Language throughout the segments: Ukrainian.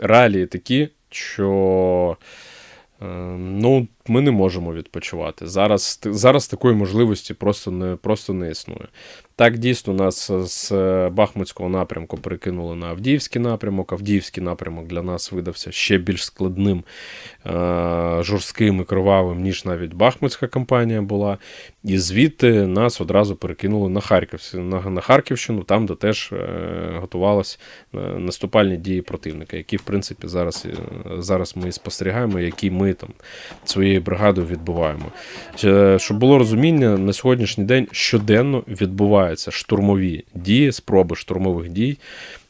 реалії такі, що е, ну, ми не можемо відпочивати. Зараз, зараз такої можливості просто не, просто не існує. Так, дійсно, нас з Бахмутського напрямку перекинули на Авдіївський напрямок. Авдіївський напрямок для нас видався ще більш складним, е, жорстким і кровавим, ніж навіть Бахмутська кампанія була. І звідти нас одразу перекинули на Харків, на, Харківщину, там, де теж е, готувалися е, наступальні дії противника, які, в принципі, зараз, е, зараз ми спостерігаємо, які ми там своєю бригадою відбуваємо. Е, Щоб було розуміння, на сьогоднішній день щоденно відбуваються штурмові дії, спроби штурмових дій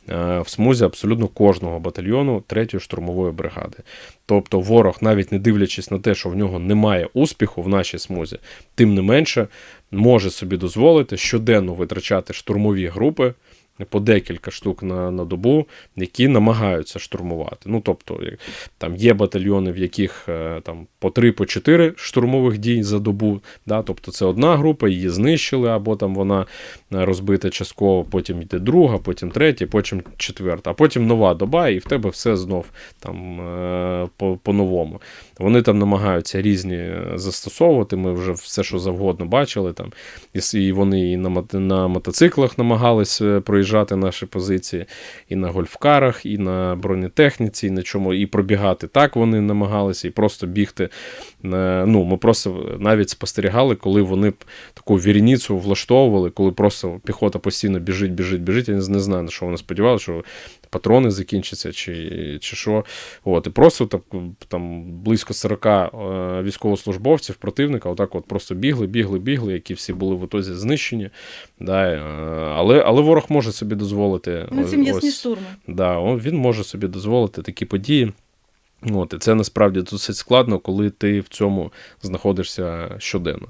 е, в смузі абсолютно кожного батальйону 3-ї штурмової бригади. Тобто ворог, навіть не дивлячись на те, що в нього немає успіху в нашій смузі, тим не менше може собі дозволити щоденно витрачати штурмові групи. По декілька штук на, на добу, які намагаються штурмувати. Ну, тобто, там є батальйони, в яких е, там по 3 по 4 штурмових дій за добу. Да? Тобто це одна група, її знищили, або там вона е, розбита частково, потім йде друга, потім третя, потім четверта, а потім нова доба, і в тебе все знов там е, по- по-новому. Вони там намагаються різні е, застосовувати. Ми вже все, що завгодно бачили. Там. І, вони і на, на мотоциклах намагались е, проїжджати наші позиції, і на гольфкарах, і на бронетехніці, і на чому, і пробігати так вони намагалися, і просто бігти. Ну, ми просто навіть спостерігали, коли вони таку вірніцю влаштовували, коли просто піхота постійно біжить, біжить, біжить. Я не знаю, на що вони сподівалися, що патрони закінчаться чи, чи що. От, і просто так, там близько 40 е, військовослужбовців противника, отак от просто бігли, бігли, бігли, які всі були в отозі знищені. Да, е, але, але ворог може собі дозволити. Ну, ось- м'ясні ось- штурми. Да, он, він може собі дозволити такі події. От, і це насправді досить складно, коли ти в цьому знаходишся щоденно.